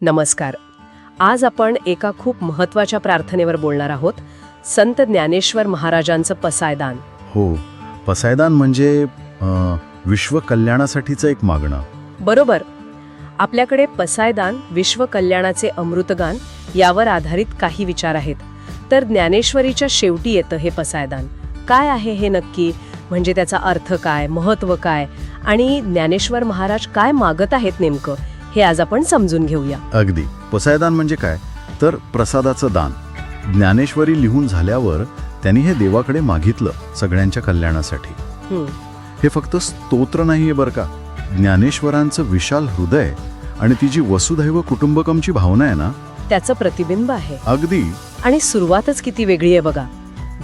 नमस्कार. आज आपण एका खूप महत्त्वाच्या प्रार्थनेवर बोलणार आहोत. संत ज्ञानेश्वर महाराजांचं पसायदान. हो पसायदान म्हणजे विश्व कल्याणासाठीचं एक मागणं. बरोबर. आपल्याकडे पसायदान विश्व कल्याणाचे अमृतगान यावर आधारित काही विचार आहेत. तर ज्ञानेश्वरीच्या शेवटी येतं हे पसायदान. काय आहे हे नक्की? म्हणजे त्याचा अर्थ काय? महत्त्व काय? आणि ज्ञानेश्वर महाराज काय मागत आहेत नेमकं? हे आज आपण समजून घेऊया. अगदी. पसायदान म्हणजे काय? तर प्रसादाचं दान. ज्ञानेश्वरी लिहून झाल्यावर त्यांनी हे देवाकडे मागितलं सगळ्यांच्या कल्याणासाठी. हं, हे फक्त स्तोत्र नाहीये बरं का? ज्ञानेश्वरांचं विशाल हृदय आणि ती जी वसुधैव कुटुंबकमची भावना आहे ना? त्याचं प्रतिबिंब आहे. अगदी. आणि सुरुवातच किती वेगळी आहे बघा.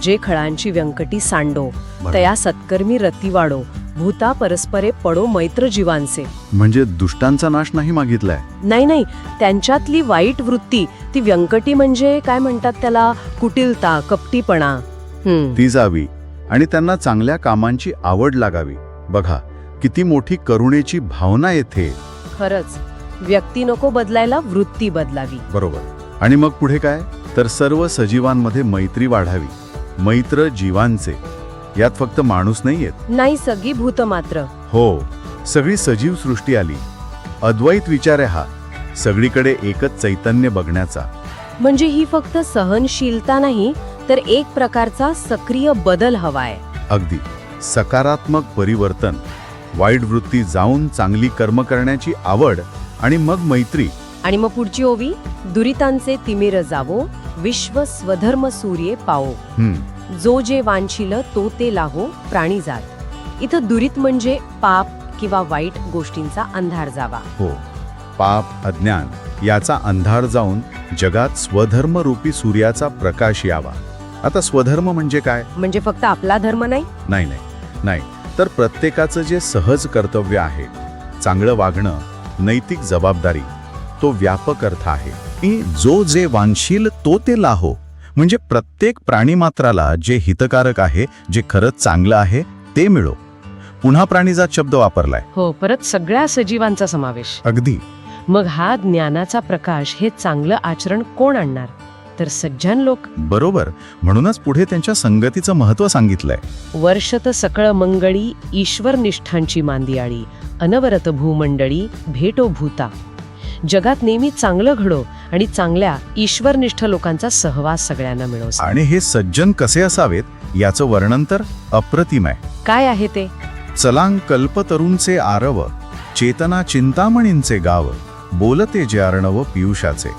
जे खळांची व्यंकटी सांडो तया सत्कर्मी रती वाढो भूता परस्परे पडो मैत्र जीवांचे. म्हणजे दुष्टांचा नाश नाही मागितलाय? नाही नाही. त्यांच्यातली वाईट वृत्ती ती व्यंकटी म्हणजे काय म्हणतात त्याला? कुटिलता कपटीपणा. हम्म, ती जावी आणि त्यांना चांगल्या कामांची आवड लागावी. बघा किती मोठी करुणेची भावना येथे. खरंच व्यक्ती नको बदलायला वृत्ती बदलावी. बरोबर. आणि मग पुढे काय? तर सर्व सजीवांमध्ये मैत्री वाढावी. मैत्र जीवांचे. यात फक्त माणूस नाही येत नाही सगळी भूत मात्र. हो सगळी सजीव सृष्टी आली. अद्वैत विचार आहे हा. सगळीकडे एकच चैतन्य बघण्याचा. म्हणजे ही फक्त सहनशीलता नाही तर एक प्रकारचा सक्रिय बदल हवाय. अगदी. सकारात्मक परिवर्तन वाईट वृत्ती जाऊन चांगली कर्म करण्याची आवड आणि मग मैत्री. आणि मग पुढची ओवी दुरितांचे तिमिर जावो विश्व स्वधर्म सूर्ये पाओ हम्म. जो जे वांछिल तो ते लाहो प्राणी जात. इथं दुरित म्हणजे पाप किंवा वाईट गोष्टींचा अंधार जावा. हो पाप अज्ञान याचा अंधार जाऊन जगात स्वधर्म रूपी सूर्याचा प्रकाश यावा. आता स्वधर्म म्हणजे काय? म्हणजे फक्त आपला धर्म नाही? नाही नाही नाही. तर प्रत्येकाचं जे सहज कर्तव्य आहे चांगलं वागणं नैतिक जबाबदारी तो व्यापक अर्थ आहे. की जो जे वांशील तो ते लाहो. म्हणजे प्रत्येक प्राणीमात्राला जे हितकारक आहे जे खरंच चांगलं आहे ते मिळो. पुन्हा प्राणीजात शब्द वापरलाय. हो परत सगळ्या सजीवांचा समावेश. अगदी. मग हा ज्ञानाचा प्रकाश हे चांगलं आचरण कोण आणणार? तर सज्जन लोक. बरोबर. म्हणूनच पुढे त्यांच्या संगतीचं महत्त्व सांगितलंय. वर्षत सकळ मंगळी ईश्वर निष्ठांची मांदियाळी अनवरत भूमंडळी भेटो भूता. जगात नेहमी चांगलं घडो आणि चांगल्या ईश्वरनिष्ठ लोकांचा सहवास सगळ्यांना मिळो आणि हे सज्जन कसे असावेत याचं वर्णन तर अप्रतिम आहे. काय आहे ते? चलांग कल्पतरूंचे आरव चेतना चिंतामणींचे गाव बोलते जे अर्णव पियुषाचे.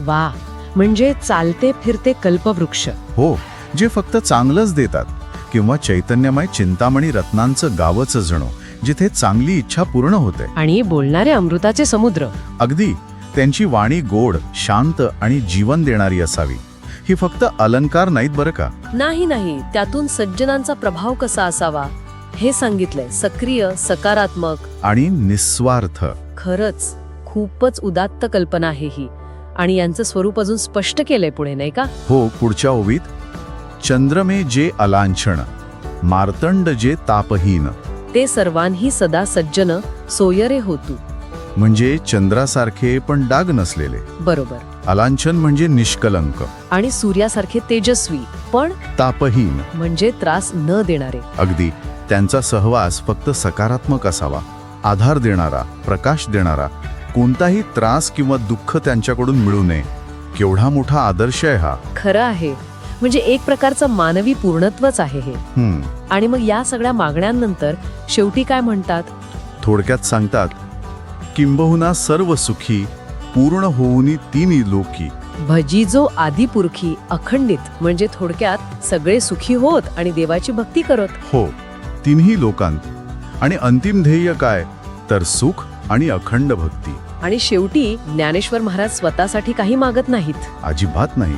वा म्हणजे चालते फिरते कल्पवृक्ष. हो जे फक्त चांगलंच देतात किंवा चैतन्यमय चिंतामणी रत्नांचं गावच जणो जिथे चांगली इच्छा पूर्ण होते. आणि बोलणारे अमृताचे समुद्र. अगदी त्यांची वाणी गोड शांत आणि जीवन देणारी असावी. ही फक्त अलंकार नाहीत बरं का? नाही नाही. त्यातून सज्जनांचा प्रभाव कसा असावा? हे सांगितलंय सक्रिय सकारात्मक. आणि निस्वार्थ. खरंच खूपच उदात्त कल्पना आहे ही. आणि यांचं स्वरूप अजून स्पष्ट केलंय पुढे नाही का? हो पुढच्या ओवीत. चंद्रमे जे अलांछण मार्तंड जे तापहीन. ते सर्वांही सदा सज्जन सोयरे होतू. म्हणजे चंद्रासारखे पण डाग नसलेले. बरोबर. अलांछन म्हणजे निष्कलंक. आणि सूर्यासारखे तेजस्वी पण तापहीन. म्हणजे त्रास न देणारे. अगदी त्यांचा सहवास फक्त सकारात्मक असावा. आधार देणारा प्रकाश देणारा. कोणताही त्रास किंवा दुःख त्यांच्याकडून मिळू नये. केवढा मोठा आदर्श आहे हा. खरं आहे. म्हणजे एक प्रकारचं मानवी पूर्णत्वच आहे हे. हम्म. आणि मग या सगळ्या मागण्यांनंतर शेवटी काय म्हणतात? थोडक्यात सांगतात किंबहुना सर्व सुखी पूर्ण होऊनी तिन्ही लोकी. भजीजो आदिपुरखी अखंडित म्हणजे थोडक्यात सगळे सुखी होत आणि देवाची भक्ती करत. हो तिन्ही लोकांत. आणि अंतिम ध्येय काय? तर सुख आणि अखंड भक्ती. आणि शेवटी ज्ञानेश्वर महाराज स्वतःसाठी काही मागत नाहीत. अजिबात नाही.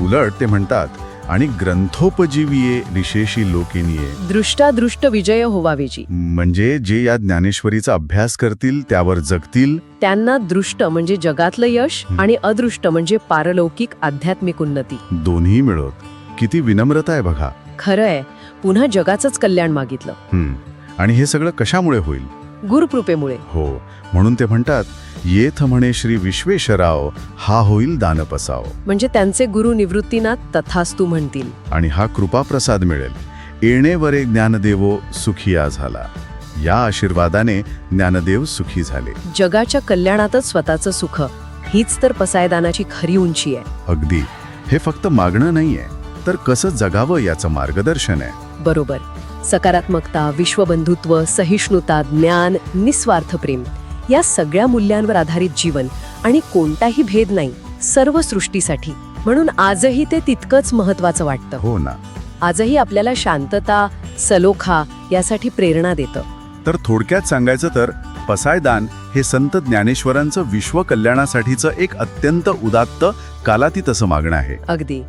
उलट ते म्हणतात आणि ग्रंथोपजीवीये विशेषी लोकिनीये. दृष्टादृष्ट विजय होवावेची म्हणजे जे या ज्ञानेश्वरीचा अभ्यास करतील त्यावर जगतील. त्यांना दृष्ट म्हणजे जगातलं यश. आणि अदृष्ट म्हणजे पारलौकिक आध्यात्मिक उन्नती. दोन्ही मिळत. किती विनम्रता आहे बघा. खरंय. पुन्हा जगाचंच कल्याण मागितलं. आणि हे सगळं कशामुळे होईल? गुरुकृपेमुळे. हो म्हणून ते म्हणतात येथ म्हणे श्री विश्वेश्वराव हा होईल दानपसाव. म्हणजे त्यांचे गुरु निवृत्तीनाथ तथास्तू म्हणतील. आणि हा कृपाप्रसाद मिळेल. येणेवरे ज्ञानदेवो सुखिया झाला. या आशीर्वादाने ज्ञानदेव सुखी झाले. जगाच्या कल्याणातच स्वतःचं सुख हीच तर पसायदानाची खरी उंची आहे. अगदी. हे फक्त मागणं नाहीये तर कसं जगावं याचं मार्गदर्शन आहे? बरोबर. सकारात्मकता विश्वबंधुत्व सहिष्णुता ज्ञान निस्वार्थ प्रेम या सगळ्या मूल्यांवर आधारित जीवन आणि कोणताही भेद नाही सर्व सृष्टीसाठी. म्हणून आजही ते तितकंच महत्वाचं वाटतं. हो ना. आजही आपल्याला शांतता सलोखा यासाठी प्रेरणा देतं. तर थोडक्यात सांगायचं तर पसायदान हे संत ज्ञानेश्वरांचं विश्व कल्याणासाठीचं एक अत्यंत उदात्त कालातीत असं मागणं आहे. अगदी.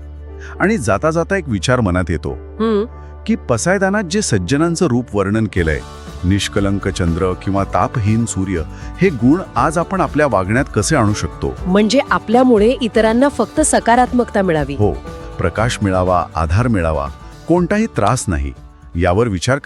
आणि जाता जाता एक विचार मनात येतो. की पसायदानात जे सज्जनांचं रूप वर्णन केलंय निष्कलंक चंद्र किंवा तापहीन सूर्य हे गुण आज आपण आपल्या वागण्यात कसे आणू शकतो? म्हणजे आपल्यामुळे इतरांना फक्त सकारात्मकता मिळावी. हो प्रकाश मिळावा आधार मिळावा कोणताही त्रास नाही यावर विचार